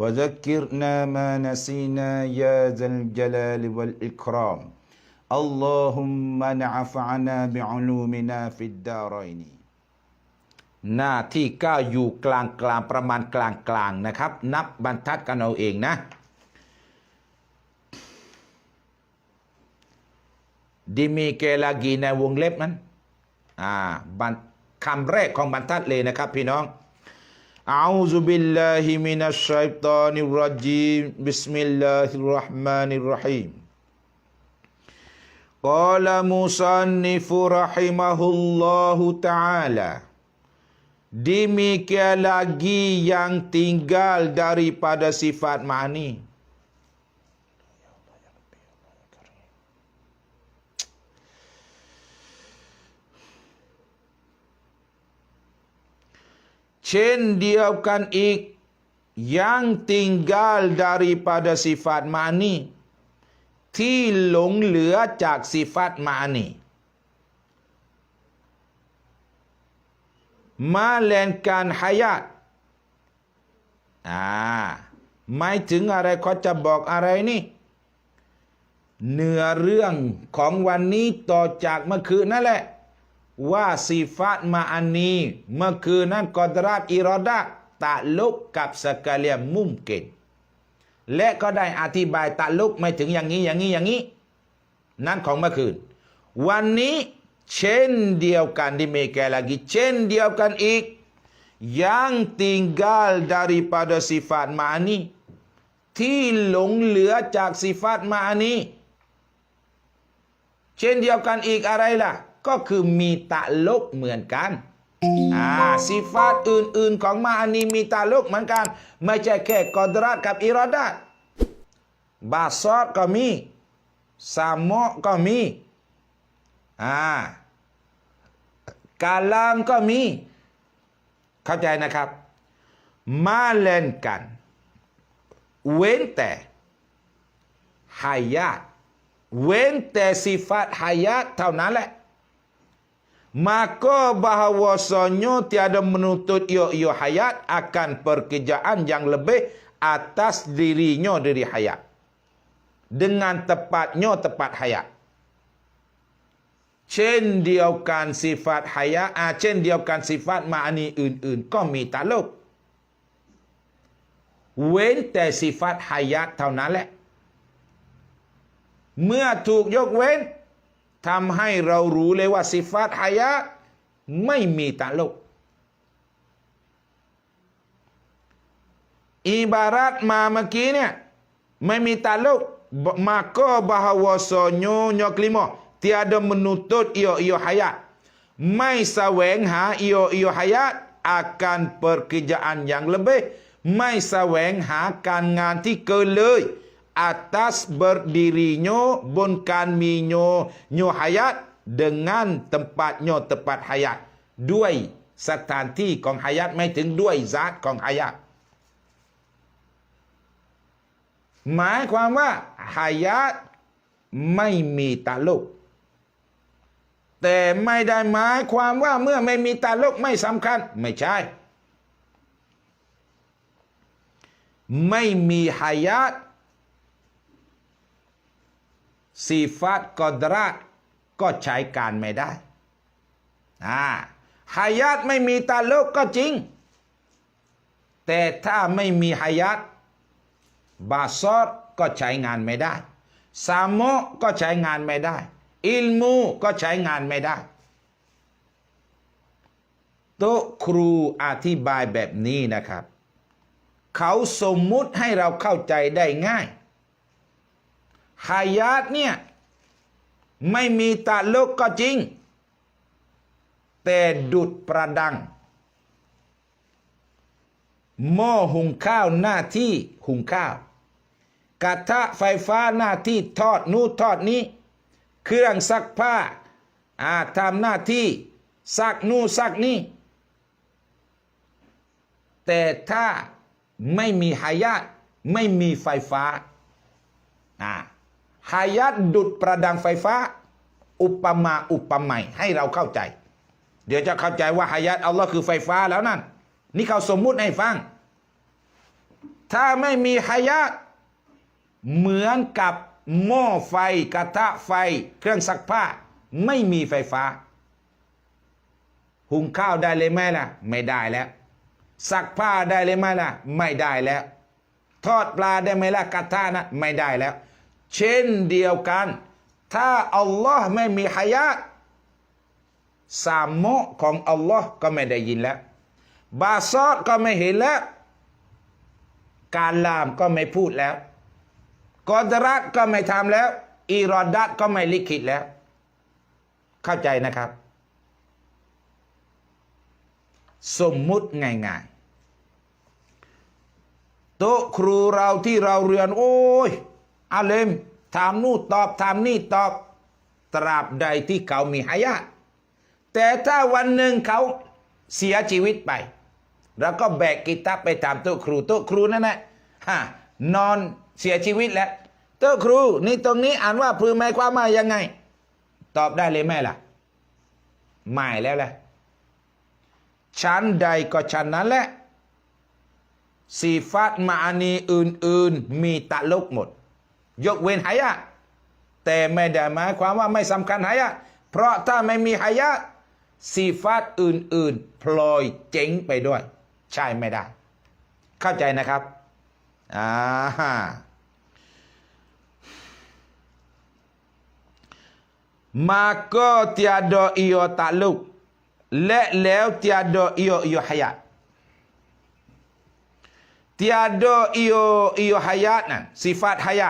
وذكرنا ما نسينا يا ذا الجلال والإكرام اللهم نعفعنا بعلومنا في الدارين หน้าที่ก้าอยู่กลางกลางประมาณกลางกลางนะครับ นับบรรทัดกันเอาเองนะ ดิมีเกลากีในวงเล็บนั้นอ่าบรรคำแรกของบรรทัดเลยนะครับพี่น้อง أعوذ بالله من الشيطان الرجيم بسم الله الرحمن الرحيم قال مصنف رحمه الله تعالى Demikian lagi yang tinggal daripada sifat ma'ani. Chen diaukan ik yang tinggal daripada sifat mani ที่หลงเหลือจากสิฟัตมานีมาแลนการฮายาตอ่าหมายถึงอะไรเขาจะบอกอะไรนี่เนื้อเรื่องของวันนี้ต่อจากเมื่อคืนนั่นแหละ ว่าสีฟัตมาอันนี้เมื่อคืนนั้นกอดราตอิรอดะตะลุกกับสกาเลียมุมเกตและก็ได้อธิบายตะลุกไม่ถึงอย่างนี้อย่างนี้อย่างนี้ นั่นของเมื่อคืน วันนี้เช่นเดียวกัน di mereka lagi เช่นเดียวกันอีก yang tinggal daripada sifat ma'ani ที่หลงเหลือจากสิฟัตมาอันนี้ เช่นเดียวกันอีกอะไรล่ะ ก็คือมีตะลกเหมือนกันอ่าสิฟัตอื่นๆของมาอันนี้มีตะลกเหมือนกัน ไม่ใช่แค่กอดรัตกับอิรอดัตบาซอดก็มีสามะก็มีอ่ากาลามก็มี เข้าใจนะครับ มาเล่นกัน เว้นแต่หายาตเว้นแต่สิฟัตหายาตเท่านั้นแหละ maka bahawasanya tiada menuntut iyo-iyo hayat akan pekerjaan yang lebih atas dirinya dari hayat dengan tepatnya tepat hayat เช่นเดียวกันสิฟัตหายะอาเช่นเดียวกันสิฟัตมาอันีอื่น ๆ ก็มีตาลุกเว้นแต่สิฟัตหายะเท่านั้นแหละ เมื่อถูกยกเว้น ทำให้เรารู้เลยว่าสิฟัตหายะไม่มีตาลุกอิบารัตมาเมื่อกี้เนี่ยไม่มีตาลุก maka bahawasanya nya kelima tiada menuntut iyo-iyo hayat ไม่แสวงหา iyo-iyo hayat akan pekerjaan yang lebih ไม่แสวงหาการงานที่เกินเลย atas berdirinya bun kan minyo nyo hayat dengan tempatnya tempat hayat ด้วยสถานที่ของ hayat ไม่ถึงด้วยซาตของ hayat หมายความว่าหายะไม่มีตาลุกแต่ไม่ได้หมายความว่าเมื่อไม่มีตาลุกไม่สำคัญ ไม่ใช่ ไม่มีหายะ สีฟัตกอดราตก็ใช้การไม่ได้อ่าหายาตไม่มีตาลกก็จริง แต่ถ้าไม่มีหายาตบาซอดก็ใช้งานไม่ได้ สามะก็ใช้งานไม่ได้ อิลมูก็ใช้งานไม่ได้โตครูอธิบายแบบนี้นะครับ เขาสมมุติให้เราเข้าใจได้ง่าย ฮายาตเนี่ย ไม่มีตาลุกก็จริง แต่ดุดประดัง หม้อหุงข้าวหน้าที่หุงข้าว กระทะไฟฟ้าหน้าที่ทอดนู้นทอดนี้ เครื่องซักผ้าอาทำหน้าที่ซักนู่นซักนี่แต่ถ้าไม่มีหายาตไม่มีไฟฟ้า อ่า หายาตดุดประดังไฟฟ้า อุปมาอุปไมยให้เราเข้าใจ เดี๋ยวจะเข้าใจว่าหายาตอัลลอฮ์คือไฟฟ้าแล้วนั่น นี่เขาสมมุติให้ฟัง ถ้าไม่มีหายาตเหมือนกับหม้อไฟกระทะไฟ เครื่องซักผ้า ไม่มีไฟฟ้า หุงข้าวได้เลยไหมล่ะ ไม่ได้แล้วซักผ้าได้เลยไหมล่ะ ไม่ได้แล้ว ทอดปลาได้ไหมล่ะกระทะนะไม่ได้แล้ว เช่นเดียวกัน ถ้าอัลลอฮ์ไม่มีหายาตสามโมของอัลลอฮ์ก็ไม่ได้ยินแล้ว บาซอดก็ไม่เห็นแล้ว การลามก็ไม่พูดแล้วกอดรัตก็ไม่ทำแล้ว อีรอดัตก็ไม่ลิขิตแล้ว เข้าใจนะครับ สมมุติง่ายๆโต๊ะครูเราที่เราเรียน โอ้ย อาเลมถามนู่นตอบถามนี่ตอบตราบใดที่เขามีหายาตแต่ถ้าวันหนึ่งเขาเสียชีวิตไป แล้วก็แบกกิตับไปตามโต๊ะครูโต๊ะครูนั่นแหละฮะนอนเสียชีวิตแล้วโต๊ะครูนี่ตรงนี้อ่านว่าพือหมายความว่ายังไง ตอบได้เลยไหมล่ะ ไม่แล้วแหละชั้นใดก็ชั้นนั้นแหละสีฟัตมาอานีอื่น ๆ มีตะลุกหมด ยกเว้นหายะ แต่ไม่ได้หมายความว่าไม่สำคัญหายะ เพราะถ้าไม่มีหายะสีฟาตอื่นๆ พลอยเจ๊งไปด้วย ใช่ไม่ได้ เข้าใจนะครับอ่าฮะมาก็ติอาดอิโยตาลุกและแล้วติอาดอิโยอิโยหายะติอาดอิโยอิโยหายะนั่นสีฟาตหายะ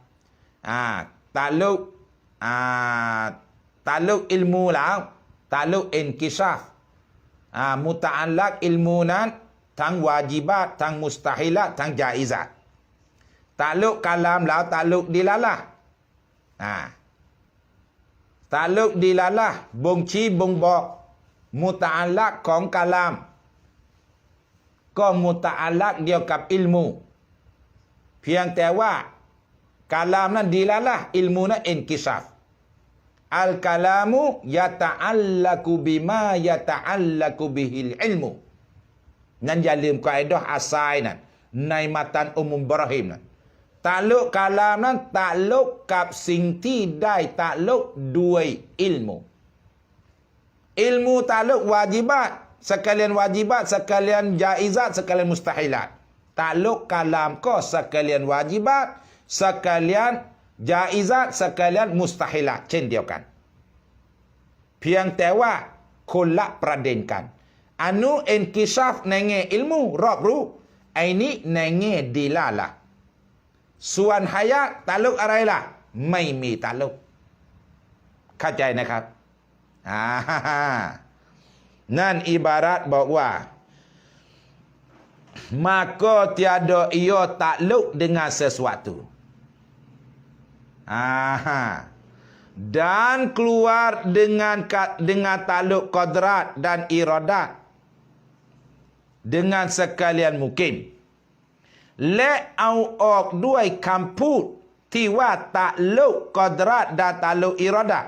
อ่าตาลุกอ่าตาลุกอิลมูแล้วตาลุกอินกิชาฟอ่ามุตอัลลักอิลมูนั้นทั้งวาจิบัตทั้งมุสตาฮิละทั้งจาอิซัตตาลุกกาลามแล้วตาลุกดิลาละอ่าตาลุกดิลาละบ่งชี้บ่งบอก มุตอัลลักของกาลาม ก็มุตอัลลักเดียวกับอิลมู เพียงแต่ว่า Kalam na dilalah, ilmu na inkisaf. Al-kalamu yata'allaku bima yata'allaku bihil ilmu. Nan jalim kaedah asai nan. Naimatan umum barahim nan. Takluk kalam nan, takluk kap singti dai takluk duai ilmu. Ilmu takluk wajibat. Sekalian wajibat, sekalian jaizat, sekalian mustahilat. Takluk kalam kau sekalian wajibat, sekalian jaizat sekalian mustahilat เช่นเดียวกัน เพียงแต่ว่าคนละประเด็นกันอนุเอ็นกิชาฟในแง่อิลมูรอบรู้ไอ้นี้ในแง่ดีลาละส่วนหายะตาลุกอะไรล่ะ ไม่มีตาลุกเข้าใจนะครับอ่านั่นอิบารัตบอกว่า maka tiada ia takluk dengan sesuatu ah dan keluar dengan dengan takluk qadrat dan iradat dengan sekalian mukim. และเอาออกด้วยคำพูดที่ว่าตะลุกกอดรัตดาตะลุกอิรอดะ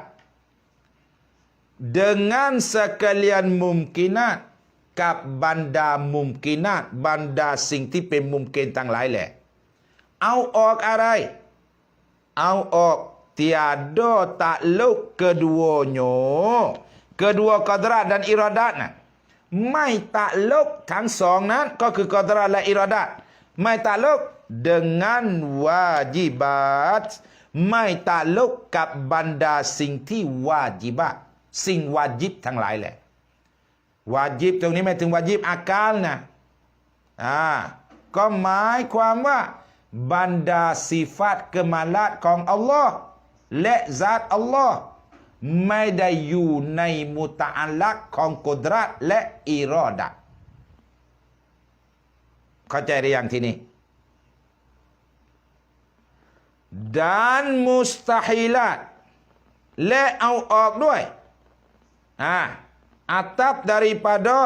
dengan sekalian mumkinat กับบรรดามุมกินาตบรรดาสิ่งที่เป็นมุมเกณฑ์ทั้งหลายแหละ เอาออกอะไร เอาออก tiada takluk keduanya kedua qadrat dan iradat นะไม่ตัลกทั้งสองนั้นก็คือกอดราและอิรดัตไม่ตัลก dengan wajibat ไม่ตัลกกับบรรดาสิ่งที่วาจิบะสิ่งวาจิบทั้งหลายแหละวาจิบตรงนี้ไม่ถึงวาจิบอากาลนะอ่าก็หมายความว่า บรรดาสิฟัตกมาลาตของอัลลอฮ์และซาตอัลลอฮ์ไม่ได้อยู่ในมุตะอัลลักของกดรัตและอิรอดะเข้าใจหรือยังทีนี้ dan mustahilat และเอาออกด้วยอ่า atap daripada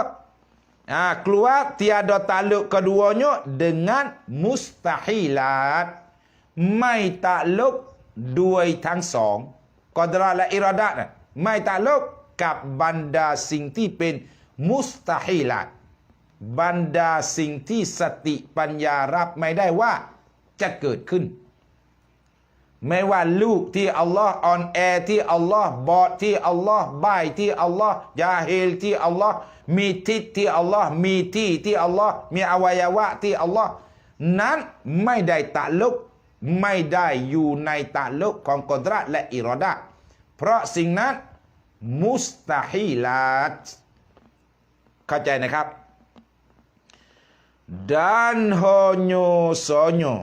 ah, keluar tiada takluk keduanya dengan mustahilat ไม่ตัลกด้วยทั้งสองกอดราและอิราดะนะไม่ตัลกกับบรรดาสิ่งที่เป็นมุสตาฮิลัตบรรดาสิ่งที่สติปัญญารับไม่ได้ว่าจะเกิดขึ้น ไม่ว่าลูกที่อัลลอฮ์ออนแอที่อัลลอฮ์บอดที่อัลลอฮ์บ้ายที่อัลลอฮ์ยาเฮลที่อัลลอฮ์มีทิศที่อัลลอฮ์มีที่ที่อัลลอฮ์มีอวัยวะที่อัลลอฮ์นั้นไม่ได้ตะลุกไม่ได้อยู่ในตะลุกของกอดระและอิรอดะเพราะสิ่งนั้นมุสตาฮิลัตเข้าใจนะครับ dan hanya saja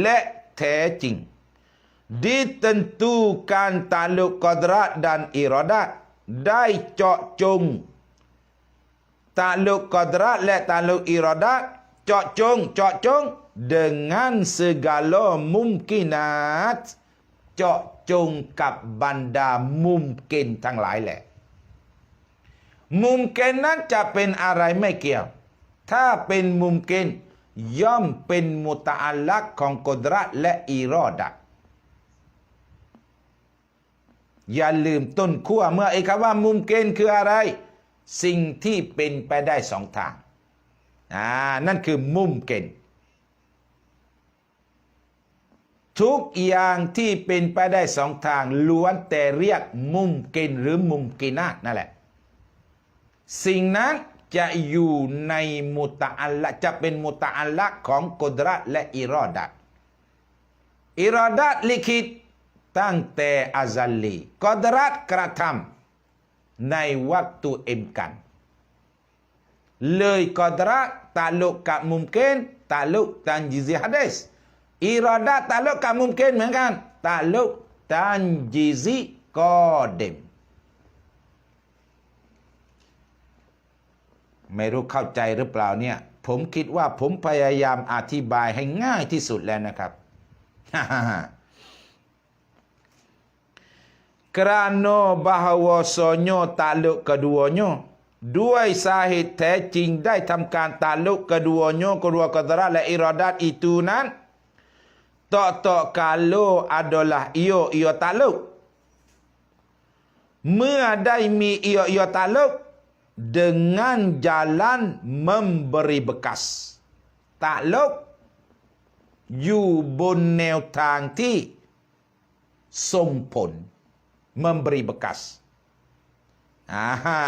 และแท้จริง ditentukan takluk qadrat dan iradat ได้เจาะจง takluk qadrat และ takluk iradat เจาะจงเจาะจง dengan segala mumkinat เจาะจงกับบรรดามุมเกณฑ์ทั้งหลายแหละมุมเกณฑ์นั้นจะเป็นอะไรไม่เกี่ยวถ้าเป็นมุมเกณฑ์ย่อมเป็นมุตะอัลลักของกดรัตและอีรอดะ อย่าลืมต้นขั้วเมื่อไอ้คำว่ามุมเกณฑ์คืออะไร สิ่งที่เป็นไปได้สองทางอ่านั่นคือมุมเกณฑ์ทุกอย่างที่เป็นไปได้สองทางล้วนแต่เรียกมุมเกณฑ์หรือมุมกินาตนั่นแหละ สิ่งนั้นจะอยู่ในมุตะอัลละจะเป็นมุตะอัลละของกดรัตและอิรอดัตอิรอดัตลิขิต ตั้งแต่อาซัลลีกดรัตกระทำในวัตถุเอ็มกัน เลยกดรัตตาลุกกับมุมเกนตาลุกตันจิซิฮัดสอิรอดัตาลุกกับมุมเกนเหมือนกันตาลุกตันจิซิกอเดมไม่รู้เข้าใจหรือเปล่าเนี่ย ผมคิดว่าผมพยายามอธิบายให้ง่ายที่สุดแล้วนะครับ kerana bahawasanya takluk keduanya ด้วยสา เหตุแท้จริงได้ทำการตัลุก keduanya kedua qadrat และอิราดัต itu นั้น tak tak kalau adalah ia ia takluk เมื่อได้มี ia ia takluk dengan jalan memberi bekas ตักลกอยู่บน memberi bekas อ่าฮะ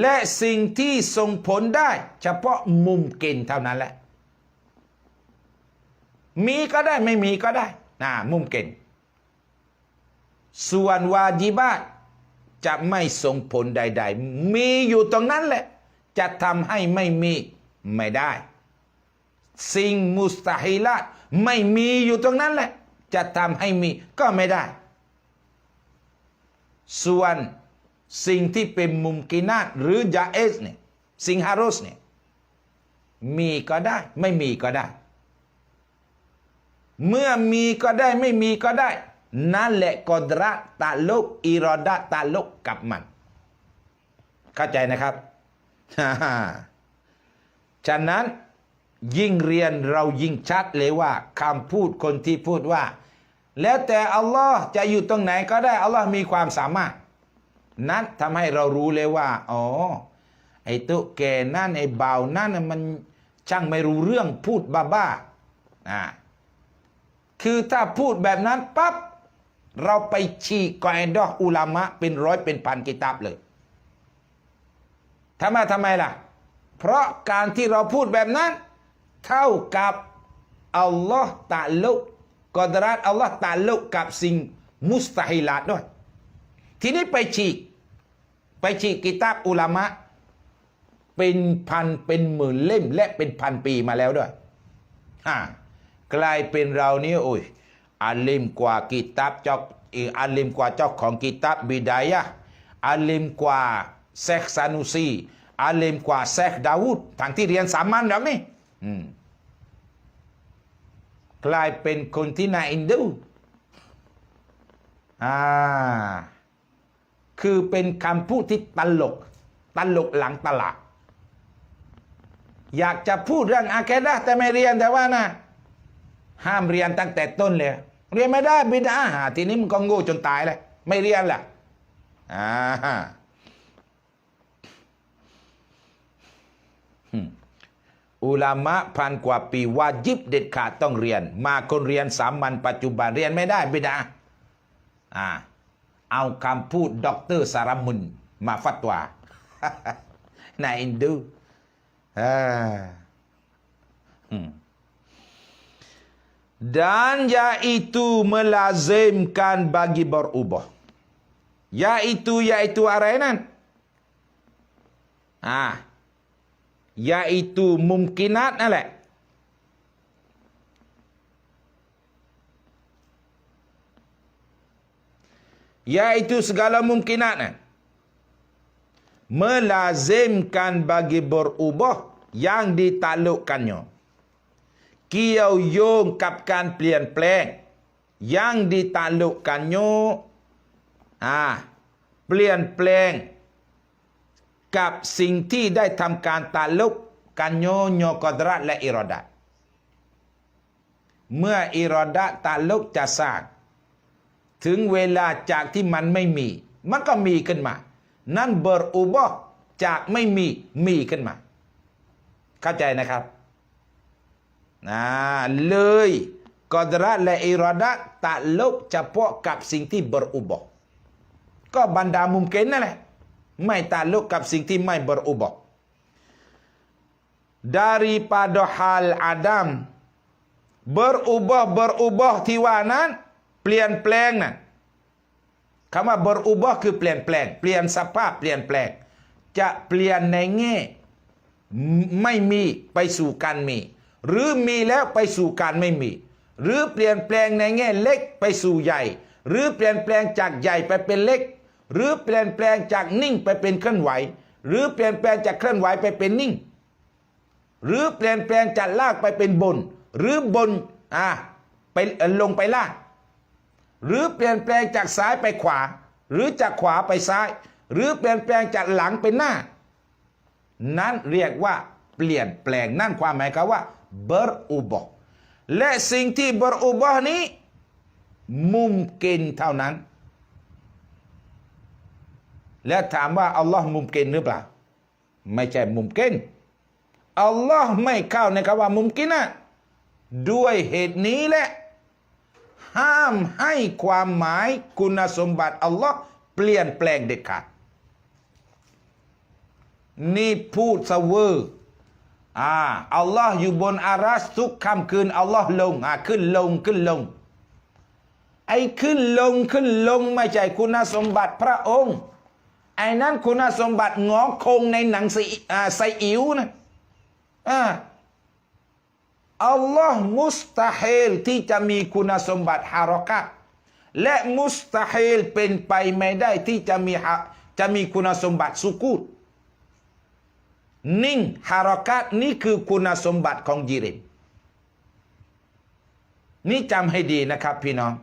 และสิ่งที่ส่งผลได้เฉพาะมุมเกณฑ์เท่านั้นแหละ มีก็ได้ไม่มีก็ได้นะมุมเกณฑ์ส่วนวาจิบาตจะไม่ส่งผลใด ๆ มีอยู่ตรงนั้นแหละ จะทำให้ไม่มีไม่ได้ สิ่งมุสตาฮิลัตไม่มีอยู่ตรงนั้นแหละ จะทำให้มีก็ไม่ได้ ส่วนสิ่งที่เป็นมุมกินาตหรือยาเอสเนี่ยสิ่งฮารุสเนี่ยมีก็ได้ไม่มีก็ได้ เมื่อมีก็ได้ไม่มีก็ได้ นั่นแหละกอดระตาลุกอิรอดะตาลุกกับมัน เข้าใจนะครับฉะนั้นยิ่งเรียนเรายิ่งชัดเลยว่าคำพูดคนที่พูดว่า แล้วแต่อัลลอฮ์จะอยู่ตรงไหนก็ได้อัลลอฮ์มีความสามารถ นั้นทำให้เรารู้เลยว่า อ๋อ ไอ้ตุ๊กแกนั่นไอ้บ่าวนั่นน่ะมันช่างไม่รู้เรื่องพูดบ้าๆอ่าคือถ้าพูดแบบนั้นปั๊บเราไปฉีกกอไอดออุลามะเป็นร้อยเป็นพันกิตาบเลยทำไมทำไมล่ะ เพราะการที่เราพูดแบบนั้น เท่ากับอัลลอฮ์ตะลุก กอดรัตอัลลอฮ์ตะลุกกับสิ่งมุสตาฮิลาตด้วย ทีนี้ไปฉีก ไปฉีกกิตาบอุลามะ เป็นพันเป็นหมื่นเล่ม และเป็นพันปีมาแล้วด้วยอ่ากลายเป็นเรานี่โอ้ยอาลิมกว่ากิตาบเจ้าอีอาลิมกว่าเจ้าของกิตาบบิดายะอาลิมกว่าเซคซานุซีอาลิมกว่าเซคดาวูดทั้งที่เรียนสามัญหรอกนี่อืม กลายเป็นคนที่น่าเอินดูอ่าคือเป็นคำพูดที่ตลก ตลกหลังตลาด อยากจะพูดเรื่องอาเคดะแต่ไม่เรียนแต่ว่านะ ห้ามเรียนตั้งแต่ต้นเลย เรียนไม่ได้บิดาหาทีนี้มันก็โง่จนตายเลย ไม่เรียนละอ่าอืม อุลามะพันกว่าปีวาจิบเด็ดขาดต้องเรียน มาคนเรียนสามัญปัจจุบันเรียนไม่ได้บิดาอ่าเอาคำพูดด็อกเตอร์สารมุนมาฟัตวาน่าเอินดูอ่าอืม dan yaitu melazimkan bagi berubah yaitu yaitu arainan ah yaitu mungkinat นั่นแหละ yaitu segala mungkinat eh. melazimkan bagi berubah yang ditaklukkannya เกี่ยวโยงกับ กับสิ่งที่ได้ทำการตาลุกกันโยโยกดรัตและอิรอดะเมื่ออิรอดะตาลุกจะสร้าง ถึงเวลาจากที่มันไม่มี มันก็มีขึ้นมา นั่นเบอร์อุบะจากไม่มีมีขึ้นมา เข้าใจนะครับนะเลยกอดรัตและอิรอดะตะลุกเฉพาะกับสิ่งที่เบอร์อุบะก็บรรดามุมเกนนั่นแหละ ไม่ตะลุกกับสิ่งที่ไม่บอร์อุบะ daripada hal adam berubah berubah ที่ว่านั้น เปลี่ยนแปลงนะคำว่า berubah คือเปลี่ยนแปลง เปลี่ยนสภาพเปลี่ยนแปลง จะเปลี่ยนในแง่ไม่มีไปสู่การมี หรือมีแล้วไปสู่การไม่มี หรือเปลี่ยนแปลงในแง่เล็กไปสู่ใหญ่ หรือเปลี่ยนแปลงจากใหญ่ไปเป็นเล็ก หรือเปลี่ยนแปลงจากนิ่งไปเป็นเคลื่อนไหว หรือเปลี่ยนแปลงจากเคลื่อนไหวไปเป็นนิ่ง หรือเปลี่ยนแปลงจากลากไปเป็นบน หรือบนอ่าไปลงไปล่างหรือเปลี่ยนแปลงจากซ้ายไปขวา หรือจากขวาไปซ้าย หรือเปลี่ยนแปลงจากหลังไปหน้า นั้นเรียกว่าเปลี่ยนแปลงนั่นความหมายคือว่าเบอร์อุบะและสิ่งที่เบอร์อุบะนี้มุมกินเท่านั้น และถามว่าอัลลอฮ์มุมกินหรือเปล่า ไม่ใช่มุมกินอัลลอฮ์ไม่เข้าในคำว่ามุมกินนะด้วยเหตุนี้แหละ ห้ามให้ความหมายคุณสมบัติอัลลอฮ์เปลี่ยนแปลงเด็ดขาดนี่พูดเสวอร์อ่าอัลลอฮ์อยู่บนอารัสทุกค่ำคืนอัลลอฮ์ลงอ่าขึ้นลงขึ้นลง ไอ้ขึ้นลงขึ้นลงไม่ใช่คุณสมบัติพระองค์ ไอ้นั้นคุณสมบัติงอคงในหนังสีอ่าไซอิ๋วนะอ่าอัลลอฮ์มุสตาฮิลที่จะมีคุณสมบัติฮารอกะและมุสตาฮิลเป็นไปไม่ได้ที่จะมีจะมีคุณสมบัติสุกูดนิ่งฮารอกะนี่คือคุณสมบัติของยิริมนี่จำให้ดีนะครับพี่น้อง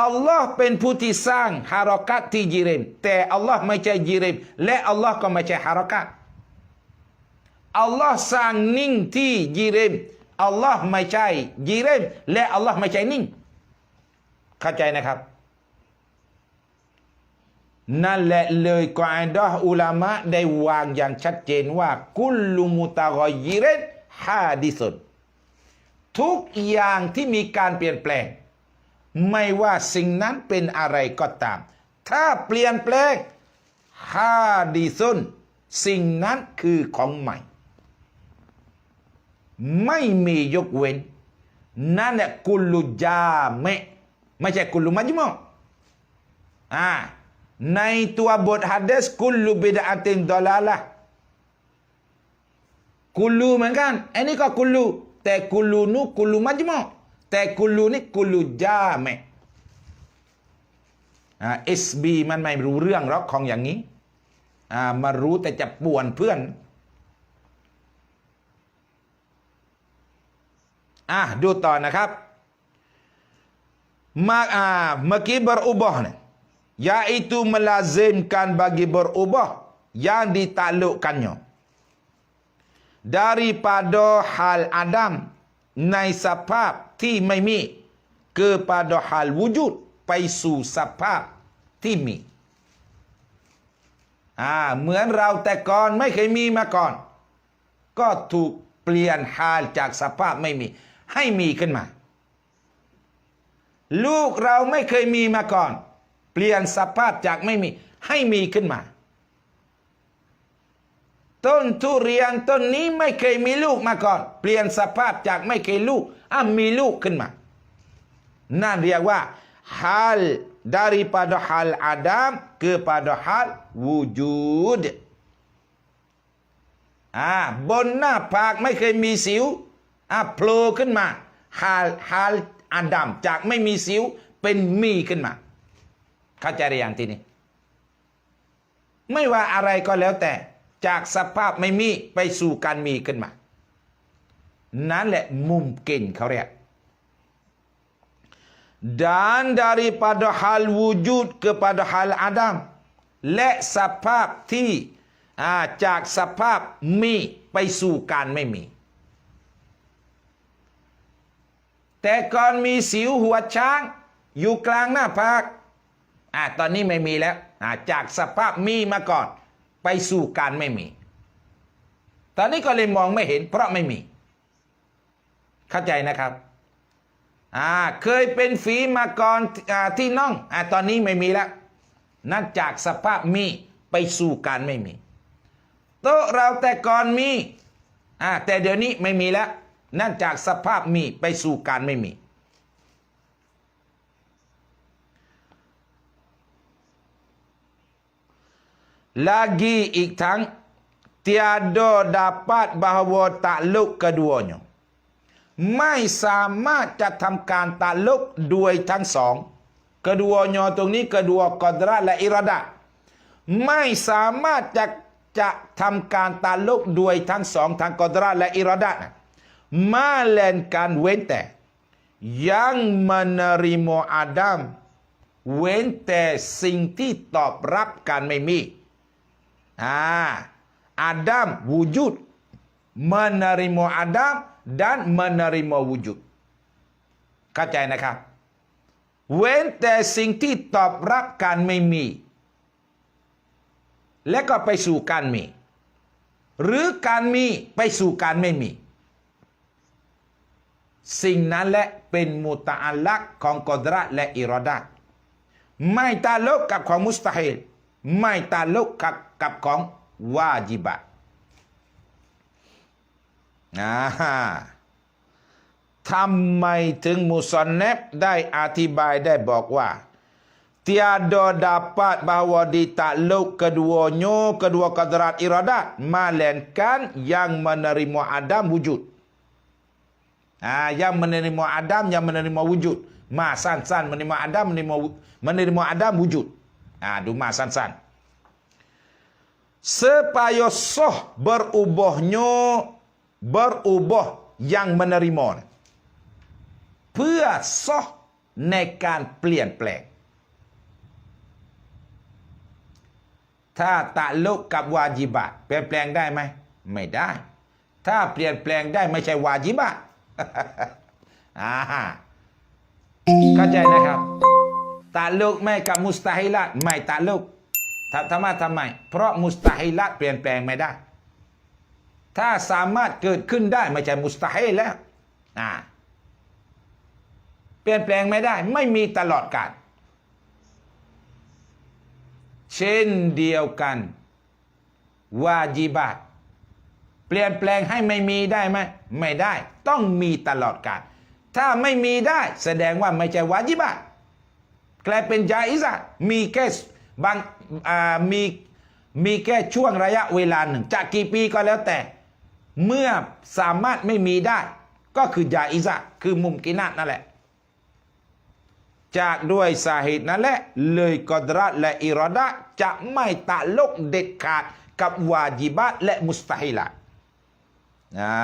อัลลอฮ์เป็นผู้ที่สร้างฮารอกะที่ยิริมแต่อัลลอฮ์ไม่ใช่ยิริมและอัลลอฮ์ก็ไม่ใช่ฮารอกะอัลลอฮ์สร้างนิ่งที่ยิริมอัลลอฮ์ไม่ใช่ยิริมและอัลลอฮ์ไม่ใช่นิ่ง เข้าใจนะครับ นั่นแหละเลยกอดะอุลามะได้วางอย่างชัดเจนว่า กุลลุมุตะกอยยิเรนฮาดิสุนทุกอย่างที่มีการเปลี่ยนแปลง ไม่ว่าสิ่งนั้นเป็นอะไรก็ตาม ถ้าเปลี่ยนแปลงฮาดิซุนสิ่งนั้นคือของใหม่ ไม่มียกเว้น นั่นแหละกุลุจาเมไม่ใช่กุลุมัจมออ่าในตัวบทฮัดดิสกุลุบิดาตินดอลาละกุลูเหมือนกัน อันนี้ก็กุลูแต่กุลูนุกุลูมัจมอ แต่กุลูนี่กุลูจาเมะอ่าเอสบีมันไม่รู้เรื่องหรอกของอย่างนี้อ่ามารู้แต่จะป่วนเพื่อนอะดูต่อนะครับมาอ่าเมื่อกี้ berubah เนี่ย yaitu melazimkan bagi berubah yang ditaklukkannya daripada hal Adam ในสภาพที่ไม่มี kepada hal wujud ไปสู่สภาพที่มีอ่าเหมือนเราแต่ก่อนไม่เคยมีมาก่อน ก็ถูกเปลี่ยนฮาลจากสภาพไม่มี ให้มีขึ้นมา ลูกเราไม่เคยมีมาก่อน เปลี่ยนสภาพจากไม่มี ให้มีขึ้นมา ต้นทุเรียนต้นนี้ไม่เคยมีลูกมาก่อน เปลี่ยนสภาพจากไม่เคยลูกอะมีลูกขึ้นมา นั่นเรียกว่า hal daripada hal Adam kepada hal wujud อ่าบนหน้าผากไม่เคยมีสิวอะโผล่ขึ้นมาฮาลฮาลอาดัมจากไม่มีสิวเป็นมีขึ้นมา เข้าใจหรือยังทีนี้ ไม่ว่าอะไรก็แล้วแต่ จากสภาพไม่มีไปสู่การมีขึ้นมา นั่นแหละมุมเก่งเขาเรียก dan daripada hal wujud kepada hal Adam และสภาพที่จากสภาพมีไปสู่การไม่มี แต่ก่อนมีสิวหัวช้าง อยู่กลางหน้าผากอ่าตอนนี้ไม่มีแล้วอ่าจากสภาพมีมาก่อน ไปสู่การไม่มี ตอนนี้ก็เลยมองไม่เห็น เพราะไม่มี เข้าใจนะครับอ่าเคยเป็นฝีมาก่อนอที่น่องอ่าตอนนี้ไม่มีแล้วนั่นจากสภาพมีไปสู่การไม่มี โต๊ะเราแต่ก่อนมีอ่าแต่เดี๋ยวนี้ไม่มีแล้ว นั่นจากสภาพมีไปสู่การไม่มี lagi อีกทั้ง tiada dapat bahawa takluk keduanya ไม่สามารถจะทำการตาลุกด้วยทั้งสองกระดัวยอตรงนี้กระดัวกอดระและอิรดะไม่สามารถจะจะทำการตาลุกด้วยทั้งสองทางกอดระและอิรดะมาแลนการเว้นแต่ยังมนริโมอาดัมเว้นแต่สิ่งที่ตอบรับการไม่มี อ่าอาดัมวูจุด menerima Adam dan menerima wujud เข้าใจนะครับ เว้นแต่สิ่งที่ตอบรับการไม่มี และก็ไปสู่การมี หรือการมีไปสู่การไม่มี สิ่งนั้นแหละเป็นมุตะอัลลักของกอดระและอิรอดะไม่ตาลกกับของมุสตาฮิล ไม่ตาลกกับกับของวาจิบะอ่าทำไมถึงมุสอนเนบได้อธิบายได้บอกว่า tiada dapat bahawa ditakluk keduanya kedua kadrat iradat melainkan yang menerima Adam wujud ah yang menerima Adam yang menerima wujud ma san san menerima Adam menerima menerima Adam wujud ah du ma san san supaya sah berubahnya berubah yang menerima เพื่อซอในการเปลี่ยนแปลง ถ้าตะลุกกับวาจิบะเปลี่ยนแปลงได้ไหม ไม่ได้ ถ้าเปลี่ยนแปลงได้ไม่ใช่วาจิบะอ่าเข้าใจนะครับ ตะลุกไม่กับมุสตาฮิละไม่ตะลุกทำทำไมทำไม เพราะมุสตาฮิลัตเปลี่ยนแปลงไม่ได้ ถ้าสามารถเกิดขึ้นได้ไม่ใช่มุสตาฮิลแล้วอ่าเปลี่ยนแปลงไม่ได้ ไม่มีตลอดกาลเช่นเดียวกันวาจิบัตเปลี่ยนแปลงให้ไม่มีได้ไหมไม่ได้ ต้องมีตลอดกาลถ้าไม่มีได้แสดงว่าไม่ใช่วาจิบัต กลายเป็นจาอิซะมีแค่บางมีมีแค่ช่วงระยะเวลาหนึ่งจะกี่ปีก็แล้วแต่ เมื่อสามารถไม่มีได้ ก็คือจาอิซะคือมุมกินาตนั่นแหละ จากด้วยสาเหตุนั่นแหละเลยกอดรัตและอิรอดะจะไม่ตะลกเด็ดขาดกับวาจิบัตและมุสตาฮิละอ่า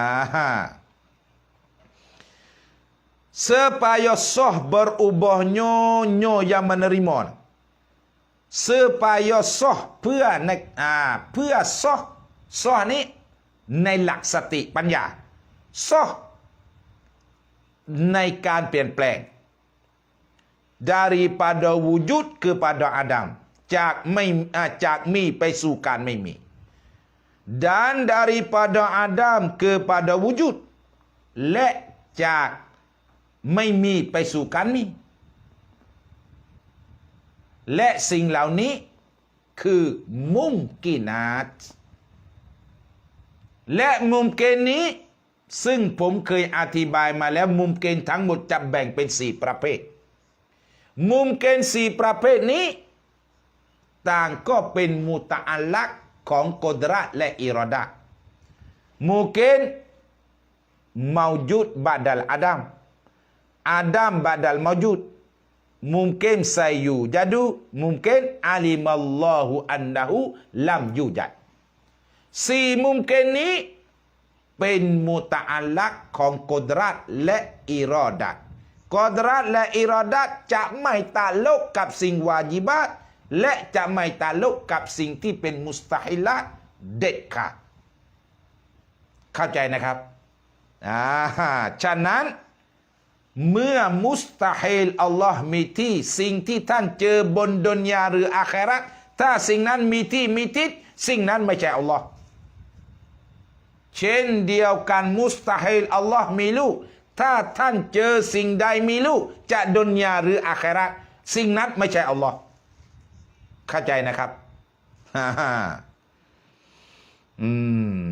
supaya sah berubahnya nyo yang menerima supaya sah เพื่อในอ่าเพื่อซอซอนี้ในหลักสติปัญญาซอในการเปลี่ยนแปลง daripada wujud kepada Adam จากไม่อ่าจากมีไปสู่การไม่มี dan daripada Adam kepada wujud และจาก ไม่มีไปสู่การมีและสิ่งเหล่านี้คือมุมกินาตและมุมเกณฑ์นี้ ซึ่งผมเคยอธิบายมาแล้วมุมเกณฑ์ทั้งหมดจะแบ่งเป็นสี่ประเภท มุมเกณฑ์สี่ประเภทนี้ ต่างก็เป็นมุตะอัลลักของกดระและอิรอดะมุมเกณฑ์ maujud badal Adam Adam badal maujud mungkin sayu jadu mungkin alimallahu annahu lam yujad สี่มุมเกณฑ์นี้เป็นมุตอัลลักของกดรัตและอิรอดัตกดรัตและอิรอดัตจะไม่ตาลกกับสิ่งวาญิบัตและจะไม่ตาลกกับสิ่งที่เป็นมุสตาฮิละเด็ดขาดเข้าใจนะครับอ่าฉะนั้น เมื่อมุสตาฮิลอัลลอฮ์มีที่สิ่งที่ท่านเจอบนดุนยาหรืออาคราถ้าสิ่งนั้นมีที่มีทิศสิ่งนั้นไม่ใช่อัลลอฮ์เช่นเดียวกันมุสตาฮิลอัลลอฮ์มีลูก ถ้าท่านเจอสิ่งใดมีลูก จะดุนยาหรืออาคราสิ่งนั้นไม่ใช่อัลลอฮ์เข้าใจนะครับฮ่าฮ่าอืม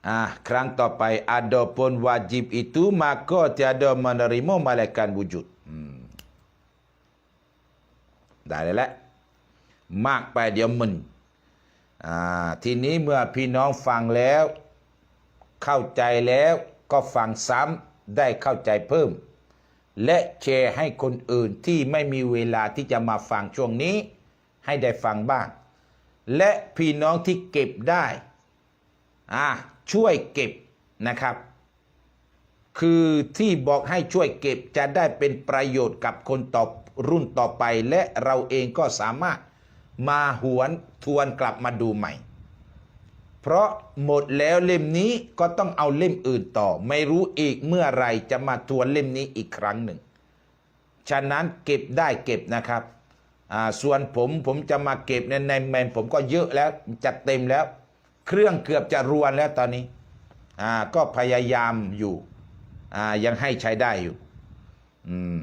Ah, kerang topai adapun wajib itu maka tiada menerima malaikat wujud. Hmm. ได้เลยละมากไปเดี๋ยวมึนทีนี้เมื่อพี่น้องฟังแล้ว เข้าใจแล้วก็ฟังซ้ำได้เข้าใจเพิ่ม และแชร์ให้คนอื่นที่ไม่มีเวลาที่จะมาฟังช่วงนี้ ให้ได้ฟังบ้าง และพี่น้องที่เก็บได้ อ่า ช่วยเก็บนะครับ คือที่บอกให้ช่วยเก็บจะได้เป็นประโยชน์กับคนต่อรุ่นต่อไป และเราเองก็สามารถมาหวนทวนกลับมาดูใหม่ เพราะหมดแล้วเล่มนี้ก็ต้องเอาเล่มอื่นต่อ ไม่รู้อีกเมื่อไรจะมาทวนเล่มนี้อีกครั้งหนึ่ง ฉะนั้นเก็บได้เก็บนะครับส่วนผมผมจะมาเก็บในในแมนผมก็เยอะแล้วจัดเต็มแล้ว เครื่องเกือบจะรวนแล้วตอนนี้อ่าก็พยายามอยู่อ่ายังให้ใช้ได้อยู่ อืม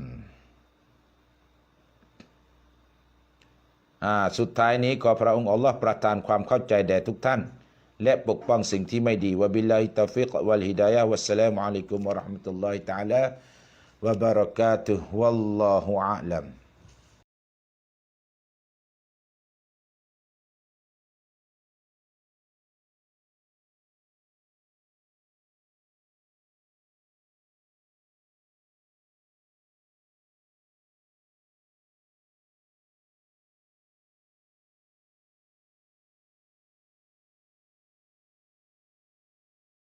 อ่าสุดท้ายนี้ขอพระองค์อัลลอฮ์ประทานความเข้าใจแด่ทุกท่าน และปกป้องสิ่งที่ไม่ดีวะบิลลาฮิตาฟิกวัลฮิดายะวัสสลามุอะลัยกุมวะราะห์มะตุลลอฮิตะอาลาวะบะเราะกาตุฮ์วัลลอฮุอะลัม